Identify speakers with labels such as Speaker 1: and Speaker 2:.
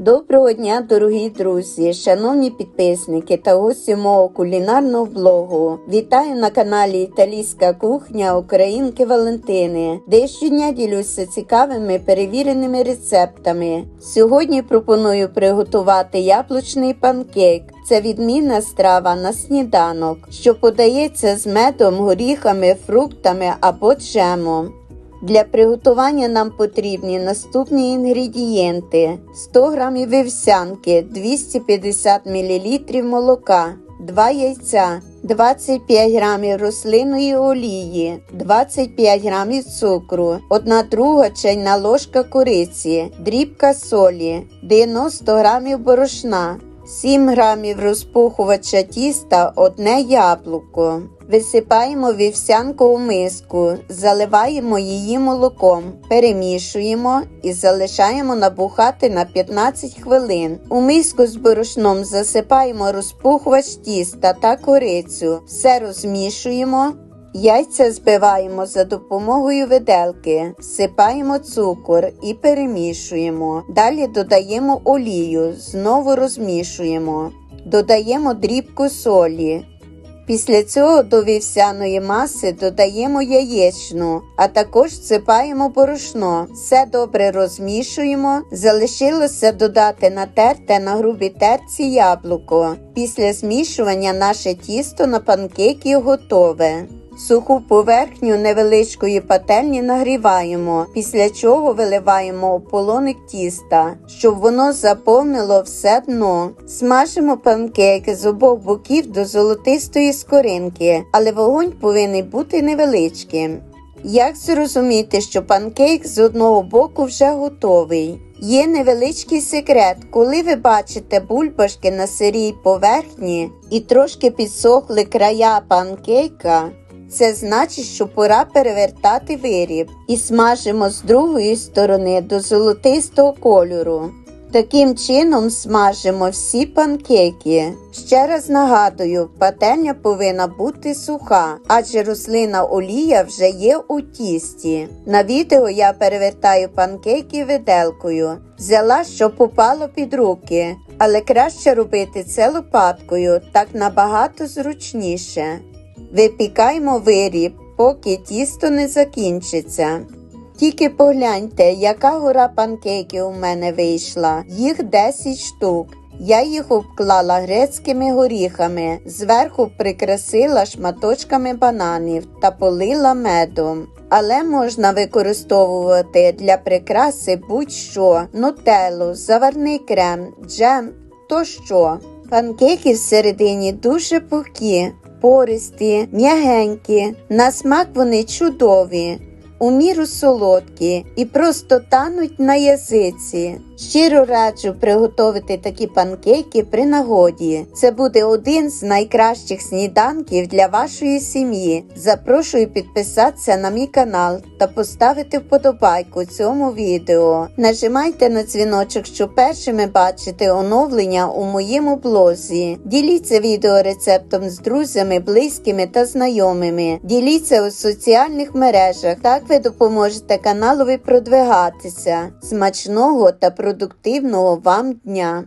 Speaker 1: Доброго дня, дорогі друзі, шановні підписники та гості мого кулінарного блогу. Вітаю на каналі Італійська кухня Українки Валентини, де щодня ділюся цікавими перевіреними рецептами. Сьогодні пропоную приготувати яблучний панкейк. Це відмінна страва на сніданок, що подається з медом, горіхами, фруктами або джемом. Для приготування нам потрібні наступні інгредієнти: 100 г вівсянки, 250 мл молока, 2 яйця, 25 г рослинної олії, 25 г цукру, 1 друга чайна ложка кориці, дрібка солі, 90 г борошна. 7 грамів розпухувача тіста, одне яблуко. Висипаємо вівсянку у миску, заливаємо її молоком, перемішуємо і залишаємо набухати на 15 хвилин. У миску з борошном засипаємо розпухувач тіста та корицю. Все розмішуємо. Яйця збиваємо за допомогою виделки, всипаємо цукор і перемішуємо. Далі додаємо олію, знову розмішуємо. Додаємо дрібку солі. Після цього до вівсяної маси додаємо яєчну, а також всипаємо борошно. Все добре розмішуємо. Залишилося додати натерте на грубій терці яблуко. Після змішування наше тісто на панкейки готове. Суху поверхню невеличкої пательні нагріваємо, після чого виливаємо полоник тіста, щоб воно заповнило все дно. Смажимо панкейки з обох боків до золотистої скоринки, але вогонь повинен бути невеличким. Як зрозуміти, що панкейк з одного боку вже готовий? Є невеличкий секрет, коли ви бачите бульбашки на сирій поверхні і трошки підсохли края панкейка, це значить, що пора перевертати виріб і смажимо з другої сторони до золотистого кольору. Таким чином смажимо всі панкейки. Ще раз нагадую, пательня повинна бути суха, адже рослина олія вже є у тісті. На відео я перевертаю панкейки виделкою. Взяла, що попало під руки, але краще робити це лопаткою, так набагато зручніше. Випікаємо виріб, поки тісто не закінчиться. Тільки погляньте, яка гора панкейків у мене вийшла. Їх 10 штук. Я їх обклала грецькими горіхами, зверху прикрасила шматочками бананів та полила медом. Але можна використовувати для прикраси будь-що нутеллу, заварний крем, джем тощо. Панкейки всередині дуже пухкі, пористі, м'ягенькі, на смак вони чудові, у міру солодкі і просто тануть на язиці. Щиро раджу приготувати такі панкейки при нагоді. Це буде один з найкращих сніданків для вашої сім'ї. Запрошую підписатися на мій канал та поставити вподобайку цьому відео. Нажимайте на дзвіночок, щоб першими бачити оновлення у моєму блозі. Діліться відео рецептом з друзями, близькими та знайомими. Діліться у соціальних мережах. Так ви допоможете каналові продвигатися. Смачного та продуктивного вам дня!